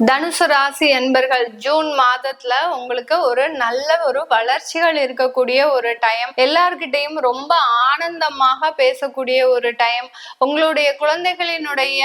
தனுசு ராசி என்பர்கள் ஜூன் மாதத்துல உங்களுக்கு ஒரு நல்ல ஒரு வளர்ச்சிகள் இருக்கக்கூடிய ஒரு டைம் எல்லார்கிட்டையும் ரொம்ப ஆனந்தமாக பேசக்கூடிய ஒரு டைம் உங்களுடைய குழந்தைகளினுடைய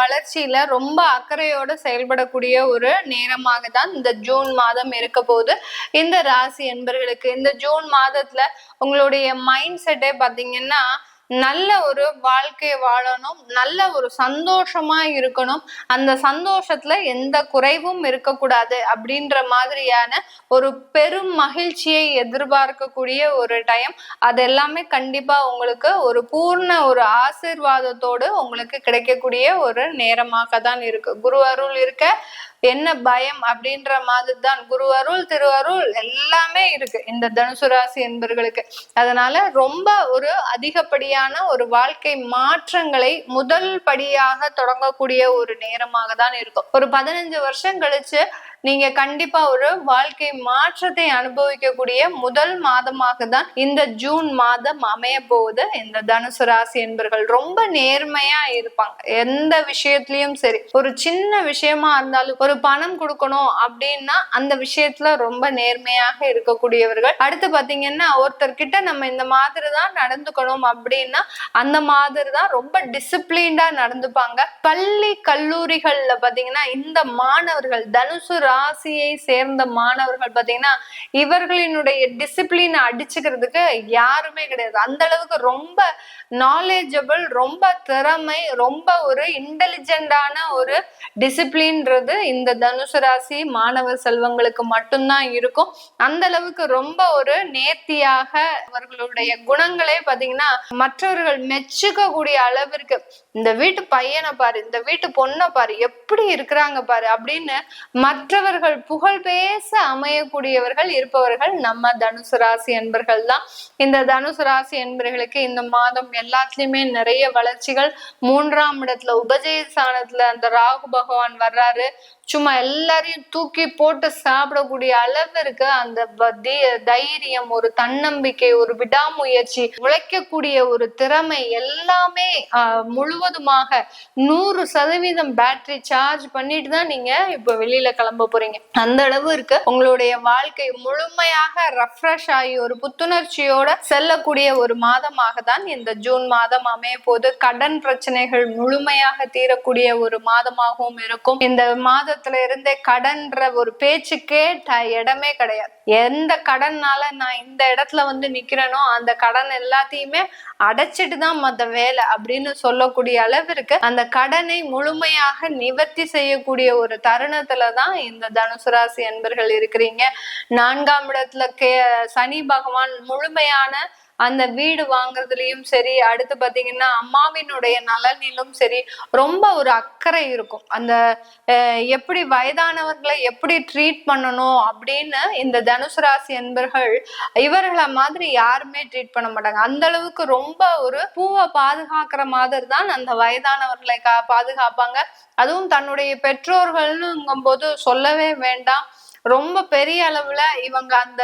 வளர்ச்சியில ரொம்ப அக்கறையோடு செயல்படக்கூடிய ஒரு நேரமாக தான் இந்த ஜூன் மாதம் இருக்க போது இந்த ராசி என்பர்களுக்கு இந்த ஜூன் மாதத்துல உங்களுடைய மைண்ட் செட்டே பாத்தீங்கன்னா நல்ல ஒரு வாழ்க்கையை வாழணும் நல்ல ஒரு சந்தோஷமா இருக்கணும். அந்த சந்தோஷத்துல எந்த குறைவும் இருக்கக்கூடாது அப்படின்ற மாதிரியான ஒரு பெரும் மகிழ்ச்சியை எதிர்பார்க்கக்கூடிய ஒரு டைம் அது எல்லாமே கண்டிப்பா உங்களுக்கு ஒரு பூர்ண ஒரு ஆசீர்வாதத்தோடு உங்களுக்கு கிடைக்கக்கூடிய ஒரு நேரமாக தான் இருக்கு. குரு அருள் இருக்க என்ன பயம் அப்படின்ற மாதிரி தான் குரு அருள் எல்லாமே இருக்கு இந்த தனுசு ராசி என்பர்களுக்கு. அதனால ரொம்ப ஒரு அதிகப்படியான ஒரு வாழ்க்கை மாற்றங்களை முதல் படியாக தொடங்கக்கூடிய ஒரு நேரமாக தான் இருக்கும். ஒரு பதினஞ்சு வருஷம் கழிச்சு நீங்க கண்டிப்பா ஒரு வாழ்க்கை மாற்றத்தை அனுபவிக்கக்கூடிய முதல் மாதமாக தான் இந்த ஜூன் மாதம் அமைய போகுது. இந்த தனுசு ராசி என்பர்கள் ரொம்ப நேர்மையா இருப்பாங்க. எந்த விஷயத்திலயும் சரி ஒரு சின்ன விஷயமா இருந்தாலும் ஒரு பணம் கொடுக்கணும் அப்படின்னா அந்த விஷயத்துல ரொம்ப நேர்மையாக இருக்கக்கூடியவர்கள். அடுத்து பாத்தீங்கன்னா ஒருத்தர்கிட்ட நம்ம இந்த மாதிரி தான் நடந்துக்கணும் அப்படின்னா அந்த மாதிரி தான் ரொம்ப டிசிப்ளின்டா நடந்துப்பாங்க. பள்ளி கல்லூரிகள்ல பாத்தீங்கன்னா இந்த மாணவர்கள் தனுசு ராசியை சேர்ந்த மாணவர்கள் பாத்தீங்கன்னா இவர்களினுடைய டிசிப்ளின் அடிச்சுக்கிறதுக்கு யாருமே கிடையாது. அந்த அளவுக்கு ரொம்ப நாலேஜபிள் ரொம்ப திறமை ரொம்ப ஒரு இன்டெலிஜென்டான ஒரு டிசிப்ளின்றது இந்த தனுசு ராசி மாணவர் செல்வங்களுக்கு மட்டும்தான் இருக்கும். அந்த அளவுக்கு ரொம்ப ஒரு நேர்த்தியாக அவர்களுடைய குணங்களே பாத்தீங்கன்னா மற்றவர்கள் மெச்சுக்க கூடிய அளவிற்கு இந்த வீட்டு பையனை பாரு இந்த வீட்டு பொண்ணை பாரு எப்படி இருக்கிறாங்க பாரு அப்படின்னு மற்ற மற்றவர்கள் புகழ் பேச அமையக்கூடியவர்கள் இருப்பவர்கள் நம்ம தனுசு ராசி என்பர்கள் தான். இந்த தனுசு ராசி என்பர்களுக்கு இந்த மாதம் எல்லாத்துலயுமே நிறைய வளர்ச்சிகள். மூன்றாம் இடத்துல உபஜய ஸ்தானத்துல அந்த ராகு பகவான் வர்றாரு. சும்மா எல்லாரையும் தூக்கி போட்டு சாப்பிடக்கூடிய அளவிற்கு அந்த தி- தைரியம் ஒரு தன்னம்பிக்கை ஒரு விடாமுயற்சி உழைக்கக்கூடிய ஒரு திறமை எல்லாமே ஆஹ், முழுவதுமாக நூறு சதவீதம் பேட்டரி சார்ஜ் பண்ணிட்டு தான் நீங்க இப்ப வெளியில கிளம்ப போறீங்க. அந்த அளவு இருக்கு உங்களுடைய வாழ்க்கை முழுமையாக ரெஃப்ரெஷ் ஆகி ஒரு புத்துணர்ச்சியோட செல்லக்கூடிய ஒரு மாதமாக தான் இந்த ஜூன் மாதம் அமைய போது. கடன் பிரச்சனைகள் முழுமையாக தீரக்கூடிய ஒரு மாதமாகவும் இருக்கும். இந்த மாத ஆரம்பத்துல இருந்தே கடன்ற ஒரு பேச்சுக்கே ட- இடமே கிடையாது. எந்த கடன்னால நான் இந்த இடத்துல வந்து நிக்கிறேனோ அந்த கடன் எல்லாத்தையுமே அடைச்சிட்டு தான் மத்த வேலை அப்படின்னு சொல்லக்கூடிய அளவிற்கு அந்த கடனை முழுமையாக நிவர்த்தி செய்யக்கூடிய ஒரு தருணத்துல தான் இந்த தனுசு ராசி அன்பர்கள் இருக்கிறீங்க. நான்காம் இடத்துல கே சனி பகவான் முழுமையான அந்த வீடு வாங்குறதுலயும் சரி அடுத்து பாத்தீங்கன்னா அம்மாவினுடைய நலனிலும் சரி ரொம்ப ஒரு அக்கறை இருக்கும். அந்த எப்படி வயதானவர்களை எப்படி ட்ரீட் பண்ணணும் அப்படின்னு இந்த தனுசு ராசி என்பர்கள் இவர்களை மாதிரி யாருமே ட்ரீட் பண்ண மாட்டாங்க. அந்த அளவுக்கு ரொம்ப ஒரு பூவை பாதுகாக்கிற மாதிரி தான் அந்த வயதானவர்களை கா பாதுகாப்பாங்க. அதுவும் தன்னுடைய பெற்றோர்கள்னுங்கும் போது சொல்லவே வேண்டாம். ரொம்ப பெரிய அளவுல இவங்க அந்த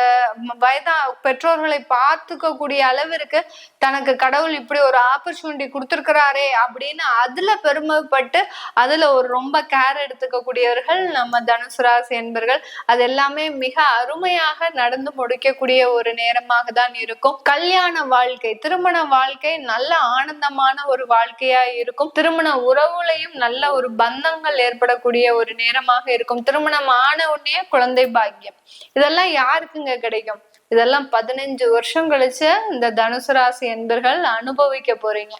வயதா பெற்றோர்களை பார்த்துக்க கூடிய அளவிற்கு தனக்கு கடவுள் இப்படி ஒரு ஆப்பர்ச்சுனிட்டி கொடுத்துருக்கிறாரே அப்படின்னு அதுல பெருமைப்பட்டு அதுல ஒரு ரொம்ப கேர் எடுத்துக்க கூடியவர்கள் நம்ம தனுசு ராசி என்பர்கள். அது எல்லாமே மிக அருமையாக நடந்து முடிக்கக்கூடிய ஒரு நேரமாக தான் இருக்கும். கல்யாண வாழ்க்கை திருமண வாழ்க்கை நல்ல ஆனந்தமான ஒரு வாழ்க்கையா இருக்கும். திருமண உறவுலையும் நல்ல ஒரு பந்தங்கள் ஏற்படக்கூடிய ஒரு நேரமாக இருக்கும். திருமணம் ஆன உடனே குழந்தை பாக்கியம். இதெல்லாம் யாருக்குங்க கிடைக்கும்? இதெல்லாம் பதினஞ்சு வருஷம் கழிச்சு இந்த தனுசு ராசி என்பர்கள் அனுபவிக்க போறீங்க.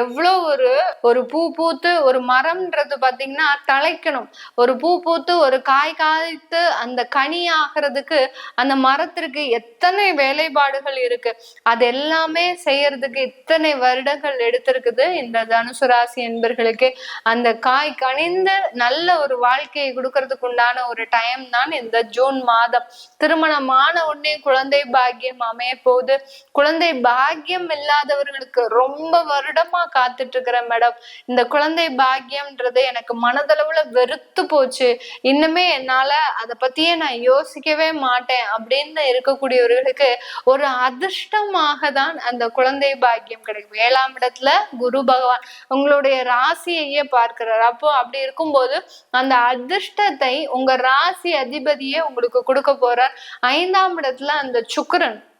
எவ்வளோ ஒரு ஒரு பூ பூத்து ஒரு மரம்ன்றது பாத்தீங்கன்னா தழைக்கணும் ஒரு பூ பூத்து ஒரு காய் காய்த்து அந்த கனி ஆகிறதுக்கு அந்த மரத்திற்கு எத்தனை வேலைப்பாடுகள் இருக்கு? அது எல்லாமே செய்யறதுக்கு இத்தனை வருடங்கள் எடுத்திருக்குது இந்த தனுசு ராசி என்பர்களுக்கு. அந்த காய் கனிந்த நல்ல ஒரு வாழ்க்கையை கொடுக்கறதுக்கு உண்டான ஒரு டைம் தான் இந்த ஜூன் மாதம். திருமணமான உடனே குழந்தை குழந்தை பாக்கியம் அமைய போகுது. குழந்தை பாக்கியம் இல்லாதவர்களுக்கு ரொம்ப வருடமா காத்துட்டு இருக்கிறேன் மேடம் இந்த குழந்தை பாக்கியம்ன்றது எனக்கு மனதளவுல வெறுத்து போச்சு. இன்னுமே என்னால அதை பத்தியே நான் யோசிக்கவே மாட்டேன் அப்படின்னு இருக்கக்கூடியவர்களுக்கு ஒரு அதிர்ஷ்டமாக தான் அந்த குழந்தை பாக்கியம் கிடைக்கும். ஏழாம் இடத்துல குரு பகவான் உங்களுடைய ராசியையே பார்க்கிறார். அப்போ அப்படி இருக்கும்போது அந்த அதிர்ஷ்டத்தை உங்க ராசி அதிபதியே உங்களுக்கு கொடுக்க போறார். ஐந்தாம் இடத்துல அந்த சுக்கரன்.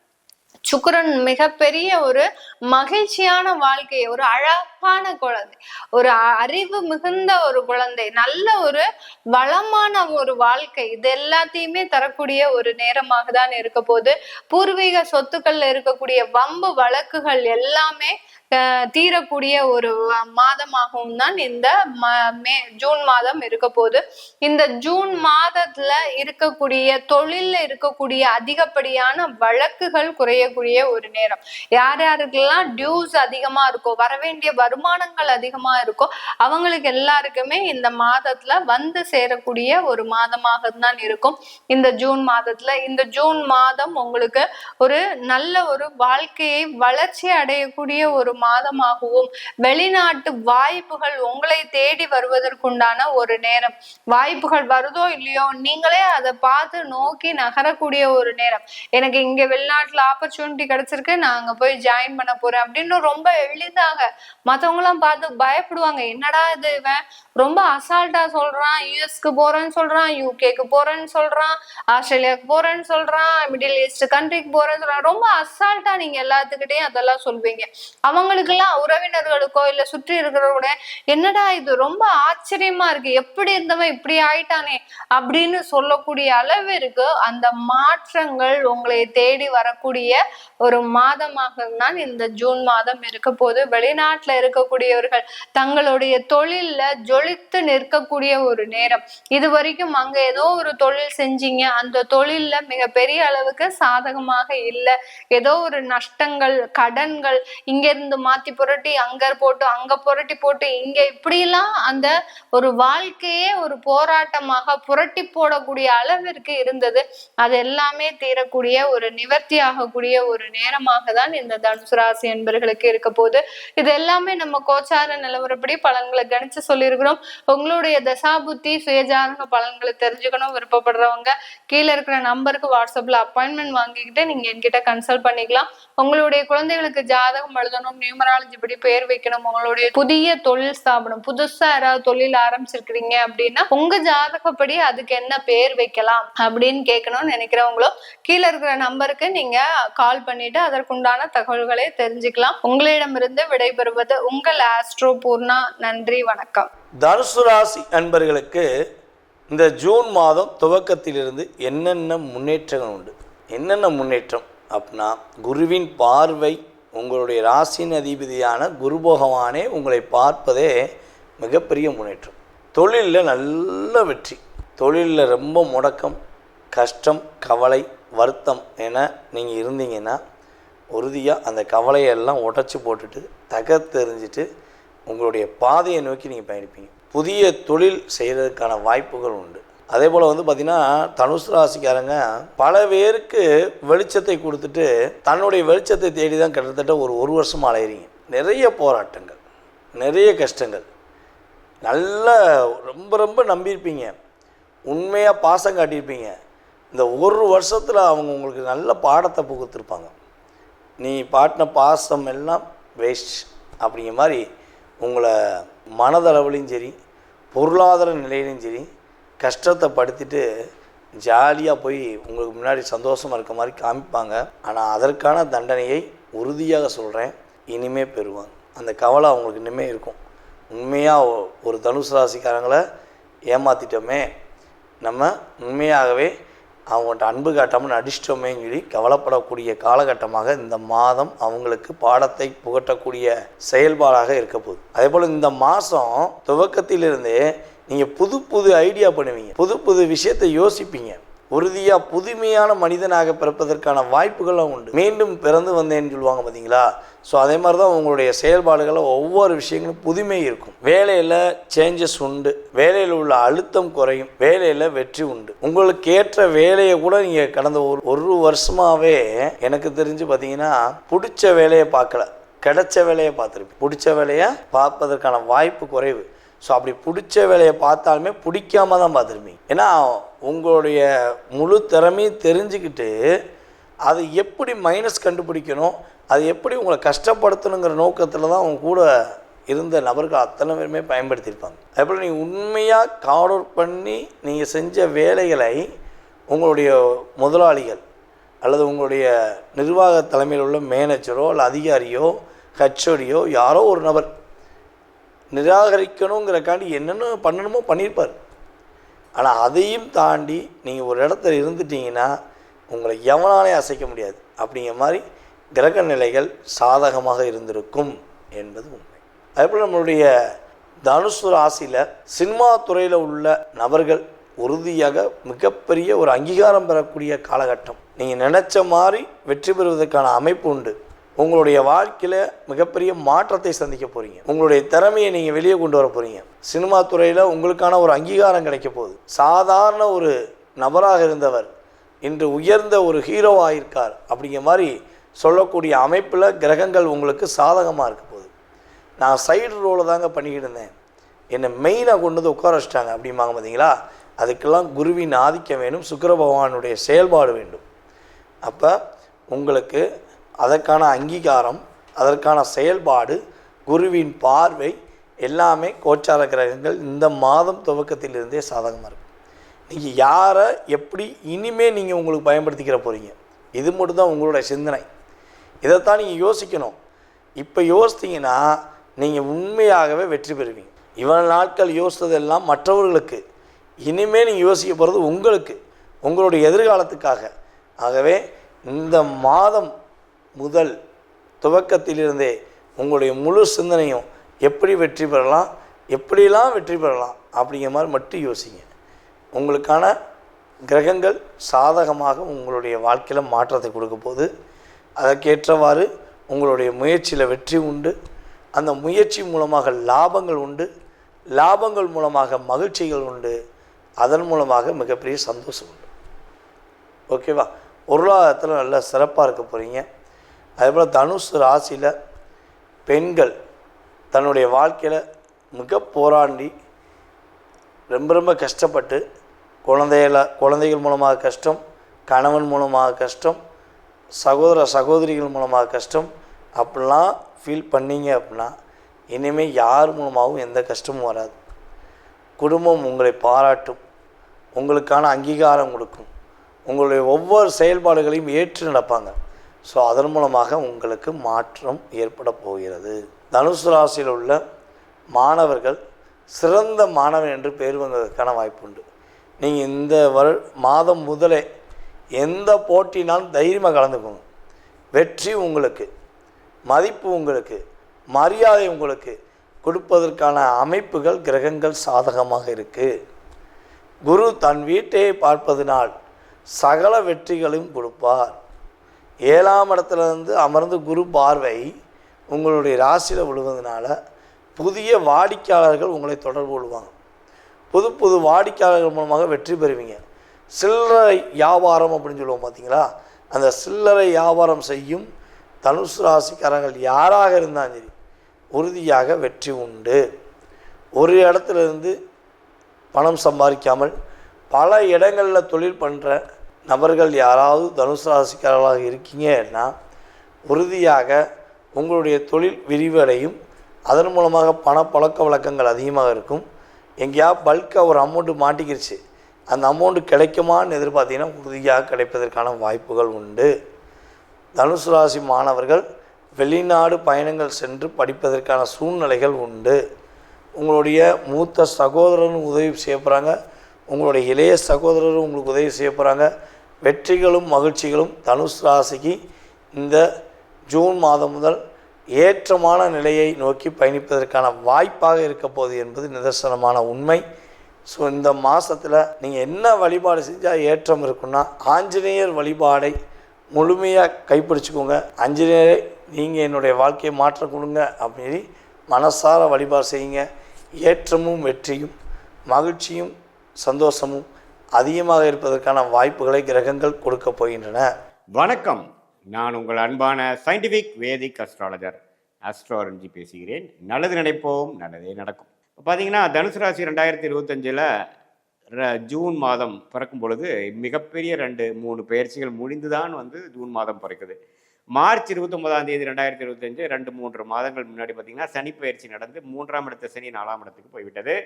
சுக்கரன் மிகப்பெரிய ஒரு மகிழ்ச்சியான வாழ்க்கையை ஒரு அழகான குழந்தை ஒரு அ- அறிவு மிகுந்த ஒரு குழந்தை நல்ல ஒரு வளமான ஒரு வாழ்க்கை. இது எல்லாத்தையுமே தரக்கூடிய ஒரு நேரமாக தான் இருக்க போது பூர்வீக சொத்துக்கள்ல இருக்கக்கூடிய வம்பு வழக்குகள் எல்லாமே தீரக்கூடிய ஒரு மாதமாகவும் தான் இந்த மே ஜூன் மாதம் இருக்க போகுது. இந்த ஜூன் மாதத்துல இருக்கக்கூடிய தொழில்ல இருக்கக்கூடிய அதிகப்படியான வழக்குகள் குறையக்கூடிய ஒரு நேரம். யார் யாருக்கெல்லாம் டியூஸ் அதிகமா இருக்கோ வரவேண்டிய வருமானங்கள் அதிகமா இருக்கோ அவங்களுக்கு எல்லாருக்குமே இந்த மாதத்துல வந்து சேரக்கூடிய ஒரு மாதமாக தான் இருக்கும். இந்த ஜூன் மாதத்துல இந்த ஜூன் மாதம் உங்களுக்கு ஒரு நல்ல ஒரு வாழ்க்கையை வளர்ச்சி அடையக்கூடிய ஒரு மாதமாகவும் வெளிநாட்டு வாய்ப்புகள் உங்களை தேடி வருவதற்குண்டான ஒரு நேரம். வாய்ப்புகள் வருதோ இல்லையோ நீங்களே அதை பார்த்து நோக்கி நகரக்கூடிய ஒரு நேரம். எனக்கு இங்க வெளிநாட்டுல ஆப்பர்ச்சுனிட்டி கிடைச்சிருக்கு நான் அங்க போய் ஜாயின் பண்ண போறேன் அப்படின்னு ரொம்ப எளிதாக மத்தவங்களாம் பார்த்து பயப்படுவாங்க. என்னடா இது இவன்? ரொம்ப அசால்ட்டா சொல்றான். யூஎஸ்க்கு போறேன்னு சொல்றான் யூகேக்கு போறேன்னு சொல்றான் ஆஸ்திரேலியாவுக்கு போறேன்னு சொல்றான் மிடில் ஈஸ்ட் கண்ட்ரிக்கு போறேன்னு சொல்றான். ரொம்ப அசால்ட்டா நீங்க எல்லாத்துக்கிட்டையும் அதெல்லாம் சொல்வீங்க. அவங்களுக்கெல்லாம் உறவினர்களுக்கோ இல்ல சுற்றி இருக்கிறவங்க என்னடா இது? ரொம்ப ஆச்சரியமா இருக்கு. எப்படி இருந்தவன் இப்படி ஆயிட்டானே அப்படின்னு சொல்லக்கூடிய அளவிற்கு அந்த மாற்றங்கள் உங்களை தேடி வரக்கூடிய ஒரு மாதமாக தான் இந்த ஜூன் மாதம் இருக்க போது வெளிநாட்டுல இருக்கக்கூடியவர்கள் தங்களுடைய தொழில்ல ஜொலித்து நிற்கக்கூடிய ஒரு நேரம். இது வரைக்கும் அங்க ஏதோ ஒரு தொழில் செஞ்சீங்க. அந்த தொழில்ல மிகப்பெரிய அளவுக்கு சாதகமாக இல்லை. ஏதோ ஒரு நஷ்டங்கள் கடன்கள் இங்க இருந்து மாத்தி புரட்டி அங்க போட்டு அங்க புரட்டி போட்டு இங்க இப்படிலாம் அந்த ஒரு வாழ்க்கையே ஒரு போராட்டமாக புரட்டி போடக்கூடிய அளவிற்கு இருந்தது. அது எல்லாமே தீரக்கூடிய ஒரு நிவர்த்தி ஆகக்கூடிய ஒரு நேரமாக தான் இந்த தனுசு ராசி என்பர்களுக்கு இருக்க போகுது. இது எல்லாமே நம்ம கோச்சார நிலவரப்படி பலன்களை கணிச்சு சொல்லியிருக்கிறோம். உங்களுடைய தசாபுத்தி சுயஜாதக பலன்களை தெரிஞ்சுக்கணும் விருப்பப்படுறவங்க கீழே இருக்கிற நம்பருக்கு வாட்ஸ்அப்ல அப்பாயின்மெண்ட் வாங்கிக்கிட்டு நீங்க என்கிட்ட கன்சல்ட் பண்ணிக்கலாம். உங்களுடைய குழந்தைகளுக்கு ஜாதகம் எழுதணும் நியூமராலஜி படி பெயர் வைக்கணும் உங்களுடைய புதிய தொழில் ஸ்தாபனம் புதுசா யாராவது தொழில் ஆரம்பிச்சிருக்கிறீங்க அப்படின்னா உங்க ஜாதகப்படி அதுக்கு என்ன பேர் வைக்கலாம் அப்படின்னு கேட்கணும்னு நினைக்கிறவங்களும் கீழே இருக்கிற நம்பருக்கு நீங்க கால் பண்ணிட்டு அதற்குண்டான தகவல்களை தெரிஞ்சுக்கலாம். உங்களிடமிருந்து விடைபெறுவது உங்கள் ஆஸ்ட்ரோ பூர்ணா. நன்றி வணக்கம். தனுசு ராசி அன்பர்களுக்கு இந்த ஜூன் மாதம் துவக்கத்திலிருந்து என்னென்ன முன்னேற்றங்கள் உண்டு? என்னென்ன முன்னேற்றம்? அப்படின்னா குருவின் பார்வை உங்களுடைய ராசியின் அதிபதியான குரு பகவானே உங்களை பார்ப்பதே மிகப்பெரிய முன்னேற்றம். தொழிலில் நல்ல வெற்றி. தொழிலில் ரொம்ப முடக்கம் கஷ்டம் கவலை வருத்தம் என நீங்கள் இருந்தீங்கன்னா உறுதியாக அந்த கவலையெல்லாம் உடச்சி போட்டுட்டு தகத்தெறிஞ்சிட்டு உங்களுடைய பாதையை நோக்கி நீங்கள் பயணிப்பீங்க. புதிய தொழில் செய்கிறதுக்கான வாய்ப்புகள் உண்டு. அதே போல் வந்து பார்த்திங்கன்னா தனுசு ராசிக்காரங்க பல பேருக்கு வெளிச்சத்தை கொடுத்துட்டு தன்னுடைய வெளிச்சத்தை தேடி தான் கிட்டத்தட்ட ஒரு ஒரு வருஷம் அலையிறீங்க. நிறைய போராட்டங்கள் நிறைய கஷ்டங்கள். நல்ல ரொம்ப ரொம்ப நம்பியிருப்பீங்க. உண்மையாக பாசம் காட்டியிருப்பீங்க. இந்த ஒரு வருஷத்தில் அவங்க உங்களுக்கு நல்ல பாடத்தை புகுத்திருப்பாங்க. நீ பாட்டின பாசம் எல்லாம் வேஸ்ட் அப்படிங்கிற மாதிரி உங்களை மனதளவுலையும் சரி பொருளாதார நிலையிலையும் சரி கஷ்டத்தை படுத்திட்டு ஜாலியாக போய் உங்களுக்கு முன்னாடி சந்தோஷமாக இருக்க மாதிரி காமிப்பாங்க. ஆனால் அதற்கான தண்டனையை உறுதியாக சொல்கிறேன் இனிமே பெறுவாங்க. அந்த கவலை அவங்களுக்கு இனிமே இருக்கும். உண்மையாக ஒரு தனுசு ராசிக்காரங்களை ஏமாற்றிட்டோமே நம்ம உண்மையாகவே அவங்கள்ட்ட அன்பு காட்டாமல் நடிச்சிட்டோமேன்னு சொல்லி கவலைப்படக்கூடிய காலகட்டமாக இந்த மாதம் அவங்களுக்கு பாடத்தை புகட்டக்கூடிய செயல்பாடாக இருக்க போகுது. அதே போல் இந்த மாதம் துவக்கத்திலிருந்தே நீங்கள் புது புது ஐடியா பண்ணுவீங்க. புது புது விஷயத்தை யோசிப்பீங்க. உறுதியாக புதுமையான மனிதனாக பிறப்பதற்கான வாய்ப்புகளும் உண்டு. மீண்டும் பிறந்து வந்தேன்னு சொல்லுவாங்க பார்த்தீங்களா ஸோ அதே மாதிரி தான் உங்களுடைய செயல்பாடுகளில் ஒவ்வொரு விஷயங்களும் புதுமை இருக்கும். வேலையில் சேஞ்சஸ் உண்டு. வேலையில் உள்ள அழுத்தம் குறையும். வேலையில் வெற்றி உண்டு. உங்களுக்கு ஏற்ற வேலையை கூட நீங்கள் கடந்த ஒரு ஒரு வருஷமாகவே எனக்கு தெரிஞ்சு பார்த்தீங்கன்னா பிடிச்ச வேலையை பார்க்கல. கிடைச்ச வேலையை பார்த்துருப்பீங்க. பிடிச்ச வேலையை பார்ப்பதற்கான வாய்ப்பு குறைவு. ஸோ அப்படி பிடிச்ச வேலையை பார்த்தாலுமே பிடிக்காம தான் பார்த்துருப்பீங்க. ஏன்னா உங்களுடைய முழு திறமையும் தெரிஞ்சுக்கிட்டு அது எப்படி மைனஸ் கண்டுபிடிக்கணும் அது எப்படி உங்களை கஷ்டப்படுத்தணுங்கிற நோக்கத்தில் தான் அவங்க கூட இருந்த நபர்கள் அத்தனை பேருமே பயன்படுத்தியிருப்பாங்க. அதேபோல் நீங்கள் உண்மையாக கார்ட் அவுட் பண்ணி நீங்கள் செஞ்ச வேலைகளை உங்களுடைய முதலாளிகள் அல்லது உங்களுடைய நிர்வாக தலைமையில் உள்ள மேனேஜரோ அல்லது அதிகாரியோ ஹச்ஓடியோ யாரோ ஒரு நபர் நிராகரிக்கணுங்கிறக்காண்டி என்னென்ன பண்ணணுமோ பண்ணியிருப்பார். ஆனால் அதையும் தாண்டி நீங்கள் ஒரு இடத்துல இருந்துட்டீங்கன்னா உங்களை எவனாலே அசைக்க முடியாது. அப்படிங்கிற மாதிரி கிரக நிலைகள் சாதகமாக இருந்திருக்கும் என்பது உண்மை. அதேபோல் நம்மளுடைய தனுசு ராசியில் சினிமா துறையில் உள்ள நபர்கள் உறுதியாக மிகப்பெரிய ஒரு அங்கீகாரம் பெறக்கூடிய காலகட்டம். நீங்கள் நினச்ச மாதிரி வெற்றி பெறுவதற்கான அமைப்பு உண்டு. உங்களுடைய வாழ்க்கையில் மிகப்பெரிய மாற்றத்தை சந்திக்க போகிறீங்க உங்களுடைய திறமையை நீங்கள் வெளியே கொண்டு வர போகிறீங்க சினிமா துறையில் உங்களுக்கான ஒரு அங்கீகாரம் கிடைக்க போகுது. சாதாரண ஒரு நபராக இருந்தவர் இன்று உயர்ந்த ஒரு ஹீரோவாக இருக்கார் அப்படிங்கிற மாதிரி சொல்லக்கூடிய அமைப்பில் கிரகங்கள் உங்களுக்கு சாதகமாக இருக்க போகுது. நான் சைடு ரோலை தாங்க பண்ணிக்கிட்டு இருந்தேன். என்னை மெயினாக கொண்டு வந்து உட்கார வச்சிட்டாங்க அப்படிம்பாங்க பார்த்தீங்களா அதுக்கெல்லாம் குருவின் ஆதிக்கம் வேணும் சுக்கர பகவானுடைய செயல்பாடு வேண்டும். அப்போ உங்களுக்கு அதற்கான அங்கீகாரம் அதற்கான செயல்பாடு குருவின் பார்வை எல்லாமே கோச்சார கிரகங்கள் இந்த மாதம் துவக்கத்திலிருந்தே சாதகமாக இருக்கும் நீங்கள் யாரை எப்படி இனிமே நீங்கள் உங்களுக்கு பயன்படுத்திக்கிற போகிறீங்க இது மட்டும்தான் உங்களுடைய சிந்தனை. இதைத்தான் நீங்கள் யோசிக்கணும். இப்போ யோசித்தீங்கன்னா நீங்கள் உண்மையாகவே வெற்றி பெறுவீங்க. இவ்வளோ நாட்கள் யோசித்ததெல்லாம் மற்றவர்களுக்கு இனிமேல் நீங்கள் யோசிக்க போகிறது உங்களுக்கு உங்களுடைய எதிர்காலத்துக்காக. ஆகவே இந்த மாதம் முதல் துவக்கத்திலிருந்தே உங்களுடைய முழு சிந்தனையும் எப்படி வெற்றி பெறலாம் எப்படிலாம் வெற்றி பெறலாம் அப்படிங்கிற மாதிரி மட்டும் யோசிங்க. உங்களுக்கான கிரகங்கள் சாதகமாக உங்களுடைய வாழ்க்கையில் மாற்றத்தை கொடுக்க போது அதற்கேற்றவாறு உங்களுடைய முயற்சியில் வெற்றி உண்டு. அந்த முயற்சி மூலமாக லாபங்கள் உண்டு. லாபங்கள் மூலமாக மகிழ்ச்சிகள் உண்டு. அதன் மூலமாக மிகப்பெரிய சந்தோஷம் உண்டு. ஓகேவா? பொருளாதாரத்தில் நல்லா சிறப்பாக இருக்க போகிறீங்க அதேபோல் தனுசு ராசியில் பெண்கள் தன்னுடைய வாழ்க்கையில் மிக போராண்டி ரொம்ப ரொம்ப கஷ்டப்பட்டு குழந்தைகள குழந்தைகள் மூலமாக கஷ்டம் கணவன் மூலமாக கஷ்டம் சகோதர சகோதரிகள் மூலமாக கஷ்டம் அப்படிலாம் ஃபீல் பண்ணீங்க அப்படின்னா இனிமேல் யார் மூலமாகவும் எந்த கஷ்டமும் வராது. குடும்பம் உங்களை பாராட்டும் உங்களுக்கான அங்கீகாரம் கொடுக்கும் உங்களுடைய ஒவ்வொரு செயல்பாடுகளையும் ஏற்று நடப்பாங்க. ஸோ அதன் மூலமாக உங்களுக்கு மாற்றம் ஏற்பட போகிறது. தனுசு ராசியில் உள்ள மாணவர்கள் சிறந்த மாணவன் என்று பெயர் வந்ததற்கான வாய்ப்பு உண்டு நீங்கள் இந்த வரு மாதம் முதலே எந்த போட்டினாலும் தைரியமாக கலந்துக்கோங்க. வெற்றி உங்களுக்கு மதிப்பு உங்களுக்கு மரியாதை உங்களுக்கு கொடுப்பதற்கான அமைப்புகள் கிரகங்கள் சாதகமாக இருக்குது குரு தன் வீட்டை பார்ப்பதனால் சகல வெற்றிகளையும் கொடுப்பார். ஏழாம் இடத்துல இருந்து அமர்ந்து குரு பார்வை உங்களுடைய ராசியில் விழுவதனால புதிய வாடிக்கையாளர்கள் உங்களை தொடர்பு கொள்வாங்க. புது புது வாடிக்கையாளர்கள் மூலமாக வெற்றி பெறுவீங்க. சில்லறை வியாபாரம் அப்படின்னு சொல்லுவோம் பார்த்தீங்களா அந்த சில்லறை வியாபாரம் செய்யும் தனுசு ராசிக்காரர்கள் யாராக இருந்தாலும் சரி உறுதியாக வெற்றி உண்டு. ஒரு இடத்துல இருந்து பணம் சம்பாதிக்காமல் பல இடங்களில் தொழில் பண்ணுற நபர்கள் யாராவது தனுசு ராசிக்காரர்களாக இருக்கீங்கன்னா உறுதியாக உங்களுடைய தொழில் விரிவடையும். அதன் மூலமாக பண பழக்க வழக்கங்கள் அதிகமாக இருக்கும். எங்கேயா பல்காக ஒரு அமௌண்ட்டு மாட்டிக்கிருச்சு. அந்த அமௌண்ட்டு கிடைக்குமான்னு எதிர்பார்த்தீங்கன்னா உறுதியாக கிடைப்பதற்கான வாய்ப்புகள் உண்டு. தனுசு ராசி மாணவர்கள் வெளிநாடு பயணங்கள் சென்று படிப்பதற்கான சூழ்நிலைகள் உண்டு. உங்களுடைய மூத்த சகோதரரும் உதவி செய்ய போகிறாங்க உங்களுடைய இளைய சகோதரரும் உங்களுக்கு உதவி செய்ய போகிறாங்க வெற்றிகளும் மகிழ்ச்சிகளும் தனுஷ் ராசிக்கு இந்த ஜூன் மாதம் முதல் ஏற்றமான நிலையை நோக்கி பயணிப்பதற்கான வாய்ப்பாக இருக்க போகுது என்பது நிதர்சனமான உண்மை. ஸோ இந்த மாதத்தில் நீங்கள் என்ன வழிபாடு செஞ்சால் ஏற்றம் இருக்குன்னா ஆஞ்சநேயர் வழிபாடை முழுமையாக கைப்பிடிச்சிக்கோங்க. ஆஞ்சநேயரை நீங்கள் என்னுடைய வாழ்க்கையை மாற்றம் கொடுங்க அப்படின்னு மனசார வழிபாடு செய்யுங்க. ஏற்றமும் வெற்றியும் மகிழ்ச்சியும் சந்தோஷமும் அதிகமாக இருப்பதற்கான வாய்ப்புகளை கிரகங்கள் கொடுக்க போகின்றன. வணக்கம். நான் உங்கள் அன்பான சயின்டிஃபிக் வேதிக் அஸ்ட்ராலஜர் அஸ்ட்ராலஜி பேசுகிறேன். நல்லது நினைப்போம் நல்லதே நடக்கும். இப்போ பார்த்தீங்கன்னா தனுசு ராசி ரெண்டாயிரத்தி இருபத்தஞ்சில் ஜூன் மாதம் பிறக்கும் பொழுது மிகப்பெரிய ரெண்டு மூணு பயிற்சிகள் முடிந்துதான் வந்து ஜூன் மாதம் பிறக்குது. மார்ச் இருபத்தொன்பதாம் தேதி ரெண்டாயிரத்தி இருபத்தஞ்சு ரெண்டு மூன்று மாதங்கள் முன்னாடி பார்த்தீங்கன்னா சனி பயிற்சி நடந்து மூன்றாம் இடத்த சனி நாலாம் இடத்துக்கு போய்விட்டது.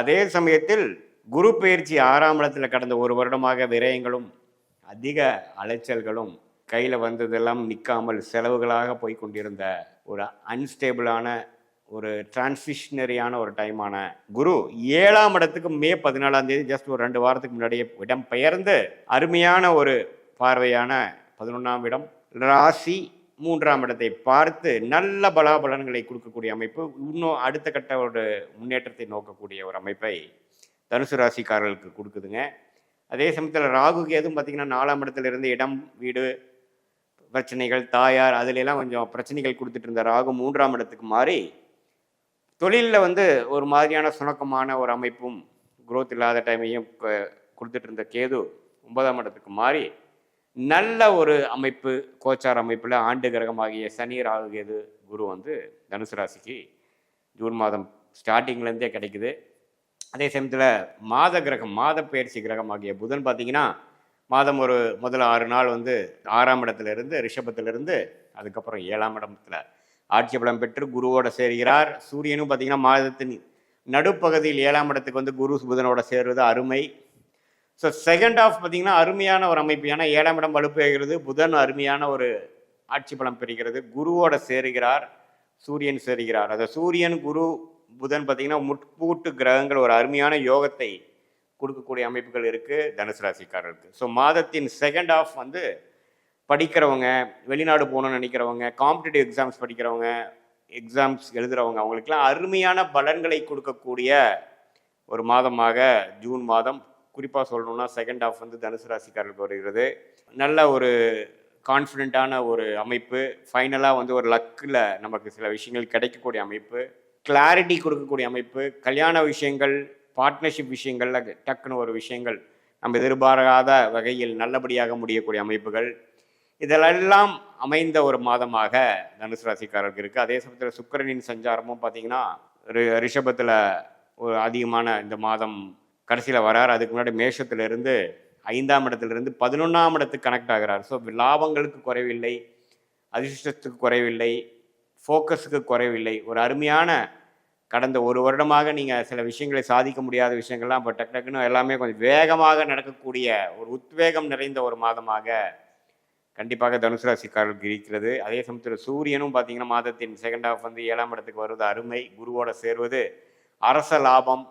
அதே சமயத்தில் குரு பயிற்சி ஆறாம் இடத்துல கடந்த ஒரு வருடமாக விரயங்களும் அதிக அலைச்சல்களும் கையில் வந்ததெல்லாம் நிற்காமல் செலவுகளாக போய் கொண்டிருந்த ஒரு அன்ஸ்டேபிளான ஒரு டிரான்சிஷனரியான ஒரு டைமான குரு ஏழாம் இடத்துக்கு மே பதினாலாம் தேதி ஜஸ்ட் ஒரு ரெண்டு வாரத்துக்கு முன்னாடியே இடம் பெயர்ந்து அருமையான ஒரு பார்வையான பதினொன்றாம் இடம் ராசி மூன்றாம் இடத்தை பார்த்து நல்ல பலாபலன்களை கொடுக்கக்கூடிய அமைப்பு இன்னும் அடுத்த கட்ட ஒரு முன்னேற்றத்தை நோக்கக்கூடிய ஒரு அமைப்பை தனுசு ராசிக்காரர்களுக்கு கொடுக்குதுங்க. அதே சமயத்தில் ராகு கேதும் பார்த்திங்கன்னா நாலாம் இடத்துல இருந்து இடம் வீடு பிரச்சனைகள் தாயார் அதுல கொஞ்சம் பிரச்சனைகள் கொடுத்துட்டு இருந்த ராகு மூன்றாம் இடத்துக்கு மாறி தொழிலில் வந்து ஒரு மாதிரியான சுணக்கமான ஒரு அமைப்பும் குரோத் இல்லாத டைமையும் கொடுத்துட்டு இருந்த கேது ஒன்பதாம் இடத்துக்கு மாறி நல்ல ஒரு அமைப்பு கோச்சார் அமைப்பில் ஆண்டு கிரகமாகிய சனி ராகு கேது குரு வந்து தனுசு ராசிக்கு ஜூன் மாதம் ஸ்டார்டிங்லேருந்தே கிடைக்குது. அதே சமயத்தில் மாத கிரகம் மாத பயிற்சி கிரகம் ஆகிய புதன் பார்த்தீங்கன்னா மாதம் ஒரு முதல் ஆறு நாள் வந்து ஆறாம் இடத்துல இருந்து இருந்து அதுக்கப்புறம் ஏழாம் இடத்துல ஆட்சி பலம் பெற்று குருவோட சேர்கிறார். சூரியனும் பார்த்தீங்கன்னா மாதத்தின் நடுப்பகுதியில் ஏழாம் இடத்துக்கு வந்து குரு புதனோட சேர்வது அருமை. ஸோ செகண்ட் ஆஃப் பார்த்தீங்கன்னா அருமையான ஒரு அமைப்பு. ஏன்னா ஏழாம் இடம் வலுப்பெறுகிறது புதன் அருமையான ஒரு ஆட்சி பலம் பெறுகிறது. குருவோட சேருகிறார் சூரியன் சேருகிறார். அதை சூரியன் குரு புதன் பார்த்திங்கன்னா முட்பூட்டு கிரகங்கள் ஒரு அருமையான யோகத்தை கொடுக்கக்கூடிய அமைப்புகள் இருக்குது தனுசு ராசிக்காரருக்கு ஸோ மாதத்தின் செகண்ட் ஆஃப் வந்து படிக்கிறவங்க வெளிநாடு போகணும்னு நினைக்கிறவங்க காம்படிட்டிவ் எக்ஸாம்ஸ் படிக்கிறவங்க எக்ஸாம்ஸ் எழுதுகிறவங்க அவங்களுக்கெல்லாம் அருமையான பலன்களை கொடுக்கக்கூடிய ஒரு மாதமாக ஜூன் மாதம். குறிப்பாக சொல்லணும்னா செகண்ட் ஆஃப் வந்து தனுசு ராசிக்காரர்களுக்கு வருகிறது. நல்ல ஒரு கான்ஃபிடென்ட்டான ஒரு அமைப்பு. ஃபைனலாக வந்து ஒரு லக்கில் நமக்கு சில விஷயங்கள் கிடைக்கக்கூடிய அமைப்பு. கிளாரிட்டி கொடுக்கக்கூடிய அமைப்பு கல்யாண விஷயங்கள் பார்ட்னர்ஷிப் விஷயங்கள்ல டக்குன்னு ஒரு விஷயங்கள். நம்ம எதிர்பாராத வகையில் நல்லபடியாக முடியக்கூடிய அமைப்புகள். இதெல்லாம் அமைந்த ஒரு மாதமாக தனுசு ராசிக்காரருக்கு இருக்குது அதே சமயத்தில் சுக்கிரனின் சஞ்சாரமும் பார்த்தீங்கன்னா ரி- ரிஷபத்தில் ஒரு அதிகமான இந்த மாதம் கடைசியில் வரார். அதுக்கு முன்னாடி மேஷத்திலிருந்து ஐந்தாம் இடத்துலேருந்து பதினொன்றாம் இடத்துக்கு கனெக்ட் ஆகிறார். ஸோ லாபங்களுக்கு குறைவில்லை அதிர்ஷ்டத்துக்கு குறைவில்லை. ஃபோக்கஸுக்கு குறைவில்லை. ஒரு அருமையான கடந்த ஒரு வருடமாக நீங்கள் சில விஷயங்களை சாதிக்க முடியாத விஷயங்கள்லாம் இப்போ டக்கு டக்குன்னு எல்லாமே கொஞ்சம் வேகமாக நடக்கக்கூடிய ஒரு உத்வேகம் நிறைந்த ஒரு மாதமாக கண்டிப்பாக தனுசு ராசிக்காரர்களுக்கு இருக்கிறது அதே சமயத்தில் சூரியனும் பார்த்தீங்கன்னா மாதத்தின் செகண்ட் ஹாஃப் வந்து ஏழாம் இடத்துக்கு வருவது அருமை. குருவோட சேர்வது அரச லாபம்.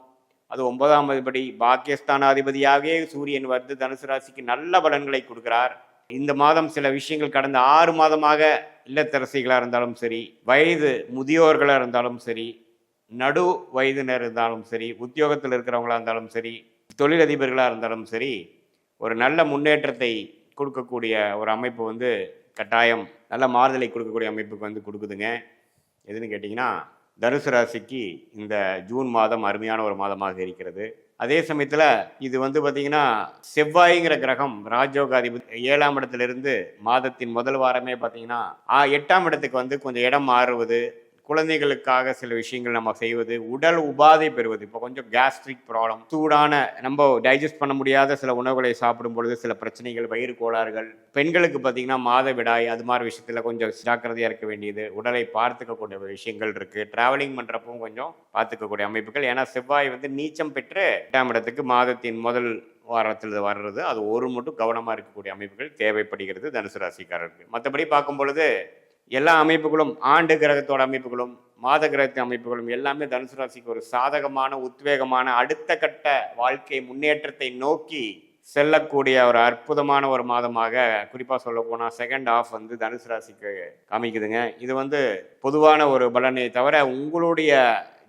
அது ஒன்பதாம் அதிபதி பாக்கியஸ்தானாதிபதியாகவே சூரியன் வந்து தனுசு ராசிக்கு நல்ல பலன்களை கொடுக்கிறார். இந்த மாதம் சில விஷயங்கள் கடந்த ஆறு மாதமாக இல்லத்தரசிகளாக இருந்தாலும் சரி வயது முதியோர்களாக இருந்தாலும் சரி நடு வயதினர் இருந்தாலும் சரி உத்தியோகத்தில் இருக்கிறவங்களா இருந்தாலும் சரி தொழிலதிபர்களாக இருந்தாலும் சரி ஒரு நல்ல முன்னேற்றத்தை கொடுக்கக்கூடிய ஒரு அமைப்பு வந்து கட்டாயம் நல்ல மாறுதலை கொடுக்கக்கூடிய அமைப்புக்கு வந்து கொடுக்குதுங்க. எதுன்னு கேட்டிங்கன்னா தனுசு ராசிக்கு இந்த ஜூன் மாதம் அருமையான ஒரு மாதமாக இருக்கிறது. அதே சமயத்தில் இது வந்து பார்த்திங்கன்னா செவ்வாய்ங்கிற கிரகம் ராஜோகாதிபதி ஏழாம் இடத்துல இருந்து மாதத்தின் முதல் வாரமே பார்த்திங்கன்னா ஆ, எட்டாம் இடத்துக்கு வந்து கொஞ்சம் இடம் மாறுவது குழந்தைகளுக்காக சில விஷயங்கள் நம்ம செய்வது உடல் உபாதை பெறுவது. இப்போ கொஞ்சம் கேஸ்ட்ரிக் ப்ராப்ளம் சூடான நம்ம டைஜஸ்ட் பண்ண முடியாத சில உணவுகளை சாப்பிடும் பொழுது சில பிரச்சனைகள் வயிறு கோளாறுகள். பெண்களுக்கு பார்த்தீங்கன்னா மாதவிடாய் அது மாதிரி விஷயத்தில் கொஞ்சம் ஜாக்கிரதையாக இருக்க வேண்டியது. உடலை பார்த்துக்கக்கூடிய விஷயங்கள் இருக்குது ட்ராவலிங் பண்ணுறப்பவும் கொஞ்சம் பார்த்துக்கக்கூடிய அமைப்புகள். ஏன்னா செவ்வாய் வந்து நீச்சம் பெற்று எட்டாம் இடத்துக்கு மாதத்தின் முதல் வாரத்தில் வர்றது. அது ஒரு மட்டும் கவனமாக இருக்கக்கூடிய அமைப்புகள் தேவைப்படுகிறது தனுசு ராசிக்காரருக்கு மற்றபடி பார்க்கும் பொழுது எல்லா அமைப்புகளும் ஆண்டு கிரகத்தோட அமைப்புகளும் மாத கிரகத்தின் அமைப்புகளும் எல்லாமே தனுசு ராசிக்கு ஒரு சாதகமான உத்வேகமான அடுத்த கட்ட வாழ்க்கை முன்னேற்றத்தை நோக்கி செல்லக்கூடிய ஒரு அற்புதமான ஒரு மாதமாக குறிப்பாக சொல்ல போனால் செகண்ட் ஆஃப் வந்து தனுசு ராசிக்கு காமிக்குதுங்க. இது வந்து பொதுவான ஒரு பலனை தவிர உங்களுடைய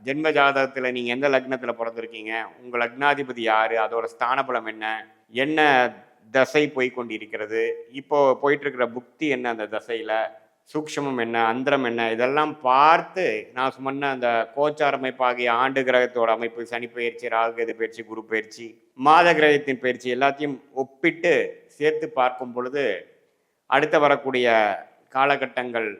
ஜென்ம ஜாதகத்தில் நீங்கள் எந்த லக்னத்தில் பிறந்திருக்கீங்க உங்கள் லக்னாதிபதி யார் அதோட ஸ்தான பலம் என்ன என்ன தசை போய் கொண்டிருக்கிறது இப்போ போயிட்டு இருக்கிற புக்தி என்ன அந்த தசையில் சூக்ஷமம் என்ன அந்தரம் என்ன இதெல்லாம் பார்த்து நான் சொன்ன அந்த கோச்சார் அமைப்பாகிய ஆண்டு கிரகத்தோட அமைப்பு சனி பயிற்சி ராகுகேது பயிற்சி குரு பயிற்சி மாத கிரகத்தின் பயிற்சி எல்லாத்தையும் ஒப்பிட்டு சேர்த்து பார்க்கும் பொழுது அடுத்த வரக்கூடிய காலகட்டங்கள்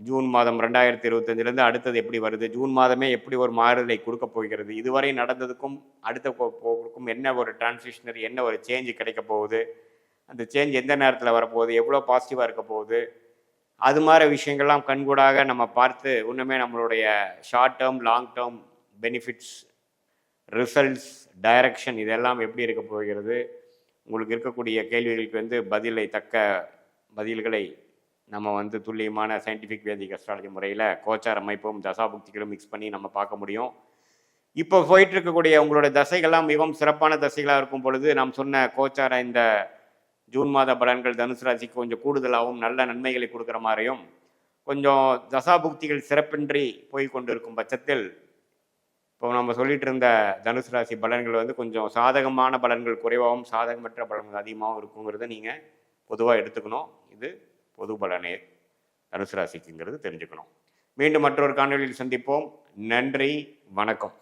ஜூன் மாதம் ரெண்டாயிரத்தி இருபத்தஞ்சிலேருந்து அடுத்தது எப்படி வருது ஜூன் மாதமே எப்படி ஒரு மாறுதலை கொடுக்க போகிறது இதுவரை நடந்ததுக்கும் அடுத்த போகிறதுக்கும் என்ன ஒரு டிரான்சிஷனரி என்ன ஒரு சேஞ்சு கிடைக்க போகுது அந்த சேஞ்ச் எந்த நேரத்தில் வரப்போகுது எவ்வளோ பாசிட்டிவாக இருக்க போகுது அது மாதிரி விஷயங்கள்லாம் கண்கூடாக நம்ம பார்த்து இன்னுமே நம்மளுடைய short term long term benefits results direction இதெல்லாம் எப்படி இருக்க போகிறது? உங்களுக்கு இருக்கக்கூடிய கேள்விகளுக்கு வந்து பதிலை தக்க பதில்களை நம்ம வந்து துல்லியமான சயின்டிஃபிக் வேதிக் அஸ்ட்ராலஜி முறையில் கோச்சார் அமைப்பும் தசாபுக்திகளும் மிக்ஸ் பண்ணி நம்ம பார்க்க முடியும். இப்போ போயிட்டு இருக்கக்கூடிய உங்களுடைய தசைகள்லாம் மிகவும் சிறப்பான தசைகளாக இருக்கும் பொழுது நாம் சொன்ன கோச்சார இந்த ஜூன் மாத பலன்கள் தனுசு ராசிக்கு கொஞ்சம் கூடுதலாகவும் நல்ல நன்மைகளை கொடுக்குற மாதிரியும் கொஞ்சம் தசாபுக்திகள் சிறப்பின்றி போய் கொண்டிருக்கும் பட்சத்தில் இப்போ நம்ம சொல்லிட்டு இருந்த தனுசு ராசி பலன்கள் வந்து கொஞ்சம் சாதகமான பலன்கள் குறைவாகவும் சாதகமற்ற பலன்கள் அதிகமாகவும் இருக்குங்கிறத நீங்கள் பொதுவாக எடுத்துக்கணும். இது பொது பலனே. தனுசு ராசிக்குங்கிறது தெரிஞ்சுக்கணும். மீண்டும் மற்றொரு காணொலியில் சந்திப்போம். நன்றி வணக்கம்.